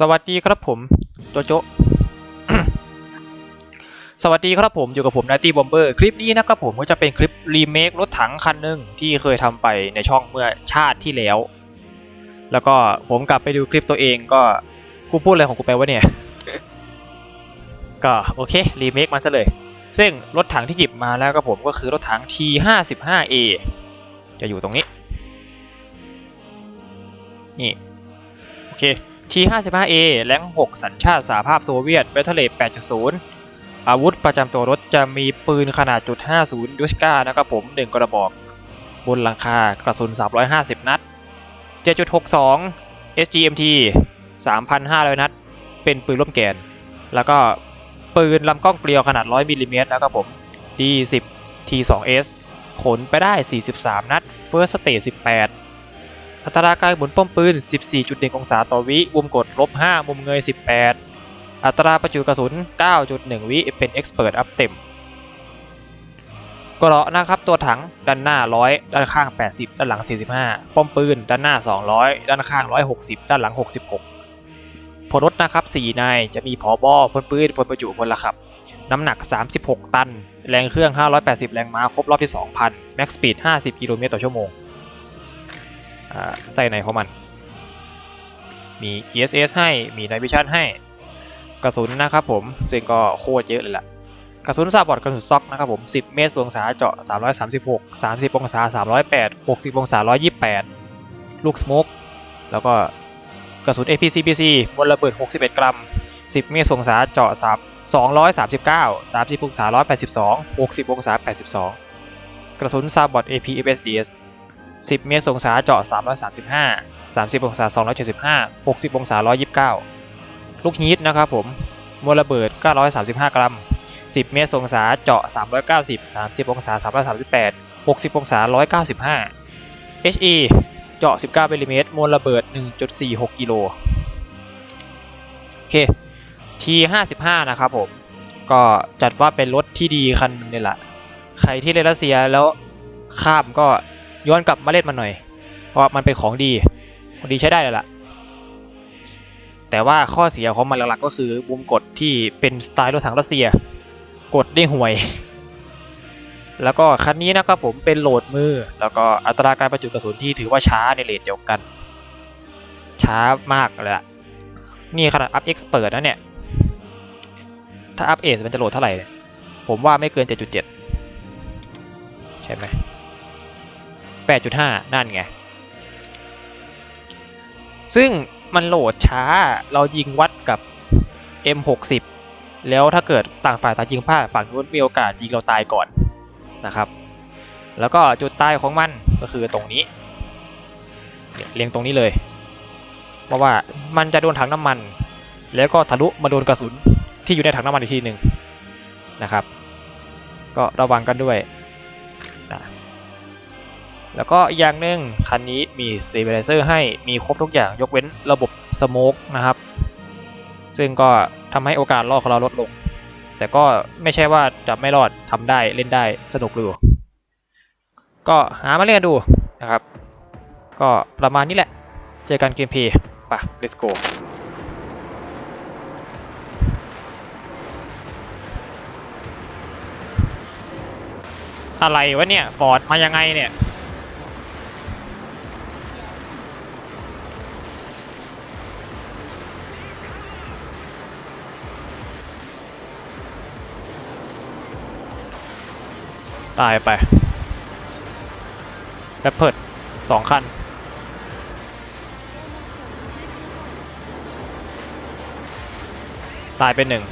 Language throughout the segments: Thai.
สวัสดีครับผมโจโจสวัสดีครับผมอยู่กับผมนาตี้บอมเบอร์คลิปนี้นะครับผมก็จะเป็นคลิปรีเมครถถังคันหนึ่งที่เคยทำไปในช่องเมื่อชาติที่แล้ว แล้วก็ผมกลับไปดูคลิปตัวเองก็กูพูดอะไรของกูไปวะเนี่ย ก็โอเครีเมคมันซะเลย ซึ่งรถถังที่หยิบมาแล้วก็ผมก็คือรถถัง T55A จะอยู่ตรงนี้ นี่ โอเค T55A แรง6 สัญชาติสหภาพโซเวียตเบทเลต8.0 อาวุธประจำตัวรถจะมีปืนขนาดจุด50ยูชกานะครับผม 1 กระบอก บนหลังคากระสุน 350 นัด 7.62 SGMT 3,500 นัด เป็นปืนร่วมแกน แล้วก็ปืนลำกล้องเกลียวขนาด 100มิลลิเมตรนะครับผม D10 T2S ขนไปได้ 43 นัด First Stage 18 อัตราการหมุนป้อมปืน 14.1 องศาต่อวิมุมกดลบ 5 มุมเงย 18 อัตราประจุกระสุน 9.1 วิเป็น Expert อัพเต็มเกราะนะครับตัวถังด้านหน้า 100 ด้านข้าง 80 ด้านหลัง 45 ป้อมปืน ด้านหน้า 200 ด้านข้าง 160 ด้านหลัง 66 พลรถนะครับ 4 นาย จะมีผอบอพลปืนพลประจุพลละครับ น้ำหนัก 36 ตัน แรงเครื่อง 580 แรงม้า ครบรอบที่ 2,000 Max Speed 50 กิโลเมตรต่อชั่วโมง ไส้ในของมัน มี ESS ให้ มี Night Vision ให้ กระสุนนะครับผมซึ่งก็โคตรเยอะเลยล่ะ กระสุนซาบอดกระสุนซอกนะครับผม 10 เมตรองศาเจาะ 336 30 องศา 308 60 องศา 128 ลูกสโมกแล้วก็กระสุน APCBC มวลระเบิด 61 กรัม 10 เมตรองศาเจาะ3 239 30 องศา 182 60 องศา 82 กระสุนซาบอด APFSDS 10 เมตรองศาเจาะ 335 30 องศา 275 60 องศา 129 ลูกฮีทนะครับผมมวลระเบิด 935 กรัม 10 เมตรองศาเจาะ 390 30 องศา 338 60 องศา 195 HE เจาะ 19มิลิเมตรมวลระเบิด 1.46 กิโลโอเค T55 นะครับผม ก็จัดว่าเป็นรถที่ดีคันนึงเลยล่ะ ใครที่เล่นรัสเซียแล้วข้ามก็ ย้อนกลับมาเล่นมันหน่อย เพราะมันเป็นของดีของดีใช้ได้เลยล่ะ แต่ว่าข้อเสียของมันหลักๆก็คือมุมกดที่เป็นสไตล์รถถังรัสเซีย กดได้ห่วย แล้วก็คันนี้นะครับผมเป็นโหลดมือ แล้วก็อัตราการประจุกระสุนที่ถือว่าช้าในเลทเดียวกัน ช้ามากเลยล่ะ นี่ขนาดอัพเอ็กซ์เปิดนะเนี่ย ถ้าอัพเอสมันจะโหลดเท่าไหร่ ผมว่าไม่เกิน 7.7 ใช่ไหม 8.5 นั่นไง ซึ่งมันโหลดช้าเรายิงวัดกับ M60 แล้วถ้าเกิดต่างฝ่ายต่างยิงพลาดฝั่งนู้นมีโอกาสยิงเราตายก่อนนะครับ แล้วก็จุดตายของมันก็คือตรงนี้เนี่ยเรียงตรงนี้เลย เพราะว่ามันจะโดนถังน้ำมัน แล้วก็ทะลุมาโดนกระสุนที่อยู่ในถังน้ำมันอีกทีหนึ่งนะครับ ก็ระวังกันด้วย แล้วก็อีกอย่างหนึ่งคันนี้มี stabilizer ให้มีครบทุกอย่างยกเว้นระบบสโมกนะครับ ซึ่งก็ทำให้โอกาสรอดของเราลดลง แต่ก็ไม่ใช่ว่าจะไม่รอดทำได้เล่นได้สนุกอยู่ก็หามาเล่นกันดูนะครับ ก็ประมาณนี้แหละ เจอกันเกมเพย์ไป let's go อะไรวะเนี่ย ฟอร์ดมายังไงเนี่ย ตายไปแรปเพิดสองคัน ตายไปหนึ่ง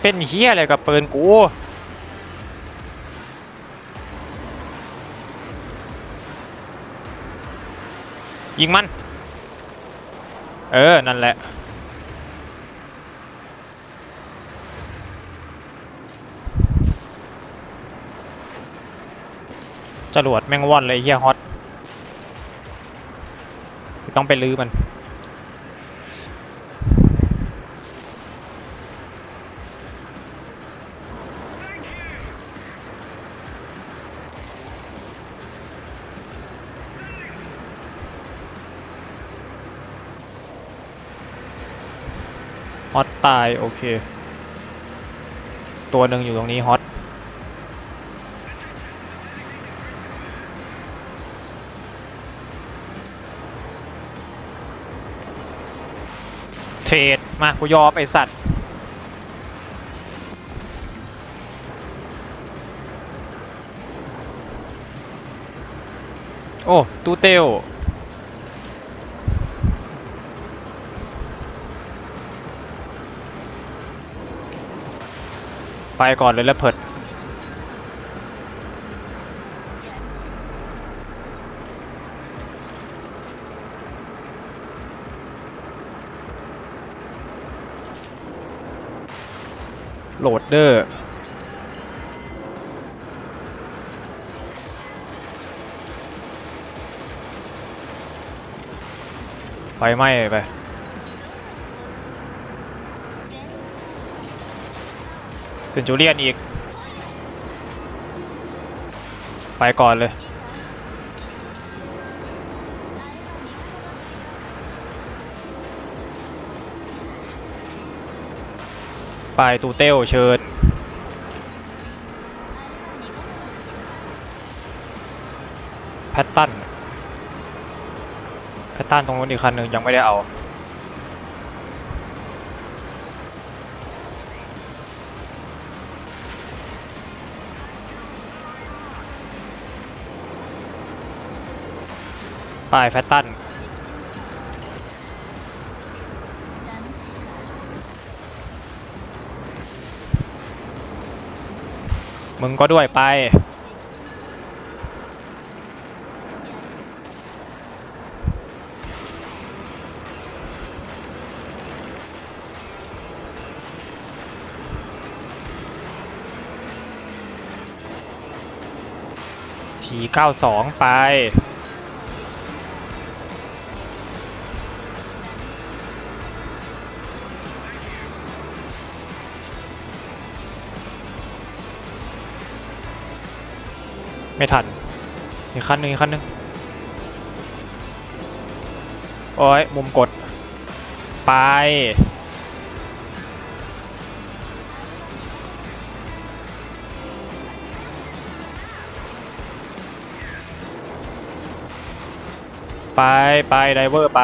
เป็นเฮียอะไรกับปืนกูยิงมัน เออ นั่นแหละ จรวดแม่งว่อนเลยเฮียฮอต ต้องไปลื้อมัน อตตาย โอเค ตัวหนึ่งอยู่ตรงนี้ฮอตเทรดมากูยอมไอสัตว์โอ้ ตูเตล ไปก่อนเลยแล้วเพิดโหลดเดอร์ไฟไหม้ไป เซนจูเรียนอีก ไปก่อนเลยไปตูเต้วเชิญแพตตันแพตตันตรงนู้นอีกคันหนึ่งยังไม่ได้เอา ไปแพตตันมึงก็ด้วยไป ที92ไป ไม่ทัน อีกขั้นหนึ่งอีกขั้นหนึ่งโอ้ย มุมกด ไป ไป ไป ไดเวอร์ ไป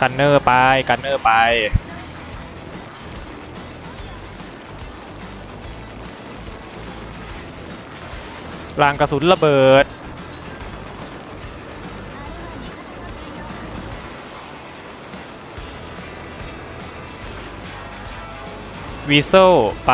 กันเนอร์ไปกันเนอร์ไปรางกระสุนระเบิด วีโซไป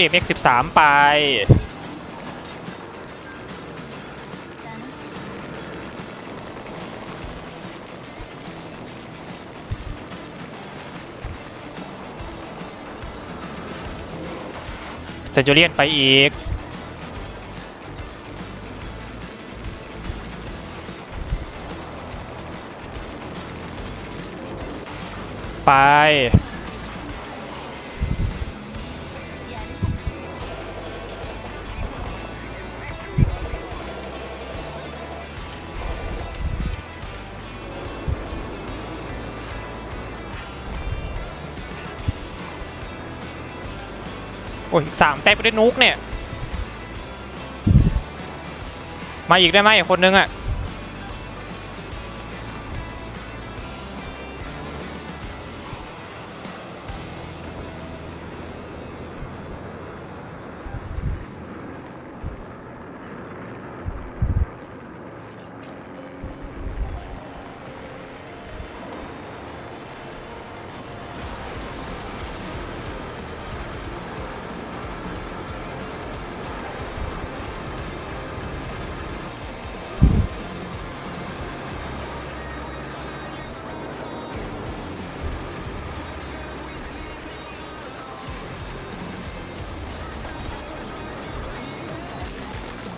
เอ็มเอ็กสิบสามไป เซนจูเรียนไปอีก ไป โอ้ยสามแตกไปได้นุกเนี่ย มาอีกได้ไหมอีกคนนึงอะ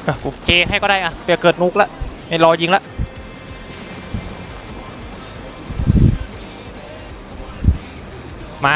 อะกูเจให้ก็ได้อะเปียเกิดนุกละไม่รอยิงละมา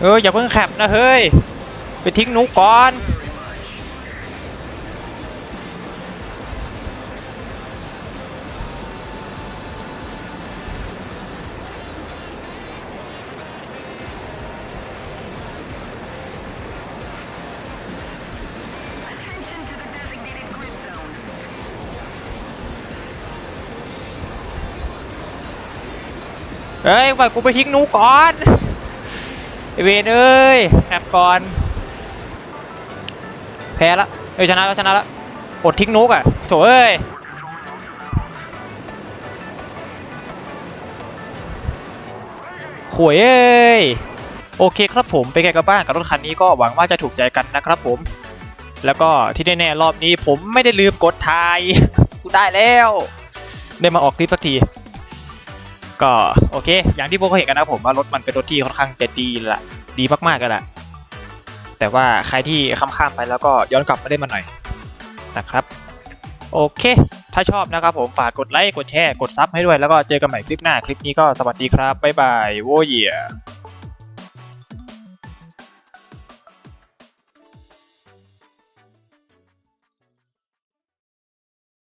เอออย่าเพิ่งแคปนะเฮ้ย ไปทิ้งหนุกก่อน เฮ้ยปล่อยกูไปทิ้งหนุกก่อน เวนเอ้ยแอบก่อน แพ้ละเอ้ยชนะแล้วชนะแล้วอดทิ้งนุกอะโถเอ้ยหวยเอ้ยโอเคครับผมไปนไงกันบ้างกับรถคันนี้ก็หวังว่าจะถูกใจกันนะครับผม แล้วก็ที่แน่ๆรอบนี้ผมไม่ได้ลืมกดถ่ายกูได้แล้ว ได้มาออกคลิปสักที ก็โอเค อย่างที่พวกเขาเห็นกันนะผมว่ารถมันเป็นรถที่ค่อนข้างจะดีละดีมากๆกันละแต่ว่าใครที่ข้ามๆไปแล้วก็ย้อนกลับมาได้มาหน่อยนะครับ โอเค ถ้าชอบนะครับผมฝากกดไลค์กดแชร์กดซับให้ด้วยแล้วก็เจอกันใหม่คลิปหน้าคลิปนี้ก็สวัสดีครับบ๊ายบายโว้ย